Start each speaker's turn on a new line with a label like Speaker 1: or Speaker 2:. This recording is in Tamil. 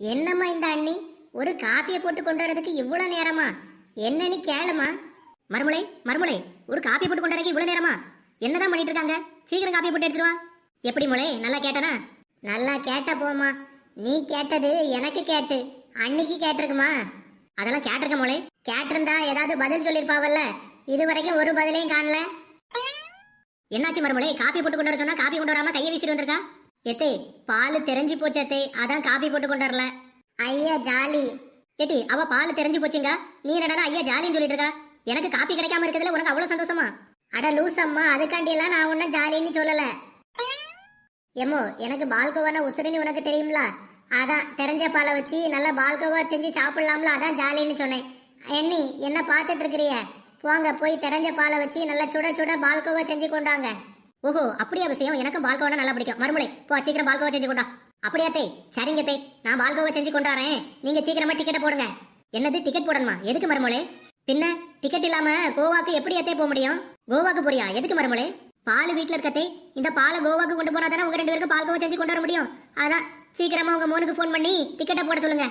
Speaker 1: என்னம்மா இந்த அண்ணி? ஒரு காப்பியை போட்டு கொண்டு வரதுக்கு இவ்வளோ நேரமா? என்ன நீ கேளுமா? மறுமலை மறுமலை ஒரு காப்பி போட்டு கொண்டு வரதுக்கு இவ்வளோ நேரமா? என்னதான் பண்ணிட்டு இருக்காங்க? சீக்கிரம் காப்பி போட்டு எடுத்துருவா எப்படி முளை நல்லா கேட்டனா நல்லா கேட்ட போமா நீ கேட்டது எனக்கு கேட்டு அன்னைக்கு கேட்டிருக்குமா? அதெல்லாம் கேட்டிருக்க முளை. கேட்டிருந்தா ஏதாவது பதில் சொல்லியிருப்பாவல்ல. இது வரைக்கும் ஒரு பதிலையும் காணல. என்னாச்சு மறுமலை காப்பி போட்டு கொண்டு வர சொன்னா காப்பி கொண்டு வராம கையை வீசிட்டு வந்திருக்கா? எத்தே பால் தெரிஞ்சு போச்சத்தே அதான் காப்பி போட்டு கொண்டு வரல ஐயா ஜாலி. ஏட்டி அவ பால் தெரிஞ்சு போச்சுங்க. நீ என்னடா ஐயா ஜாலின்னு சொல்லிட்டு இருக்கா? எனக்கு காப்பி கிடைக்காம இருக்கிறதுல உனக்கு அவ்வளவு சந்தோஷமா? அட லூஸ் அம்மா அதுக்காண்டி எல்லாம் நான் ஒன்னும் ஜாலின்னு சொல்லல. எம்மோ எனக்கு பால்கோவான உசுருன்னு உனக்கு தெரியும்ல? அதான் தெரிஞ்ச பாலை வச்சு நல்லா பால்கோவா செஞ்சு சாப்பிடலாம்ல அதான் ஜாலின்னு சொன்னேன். எண்ணி என்ன பார்த்துட்டு இருக்கிறிய? போங்க போய் தெரிஞ்ச பாலை வச்சு நல்லா சுட சுட பால்கோவா செஞ்சு கொண்டாங்க. ஓஹோ அப்படியா விஷயம் எனக்கும் பால்கோவா நல்லா பிடிக்கும். மறுமுறை போ சீக்கிரம் பால்கோவா செஞ்சு கொண்டா. அப்படியா தே சரிங்க தே நான் பால்கோவா செஞ்சு கொண்டாறேன். நீங்க சீக்கிரமா டிக்கெட்டை போடுங்க. என்னது டிக்கெட் போடணுமா? எதுக்கு மறுமொழி பின்ன டிக்கெட் இல்லாம கோவாக்கு எப்படி எத்தே போக முடியும்? கோவாக்கு போறியா? எதுக்கு மறுமொழி பால் வீட்டில் இருக்கத்தே இந்த பாலை கோவாக்கு கொண்டு போனா தானே உங்க ரெண்டு பேருக்கு பால்கோவா செஞ்சு கொண்டு வர முடியும்? அதான் சீக்கிரமா உங்க மோனுக்கு ஃபோன் பண்ணி டிக்கெட்டை போட சொல்லுங்க.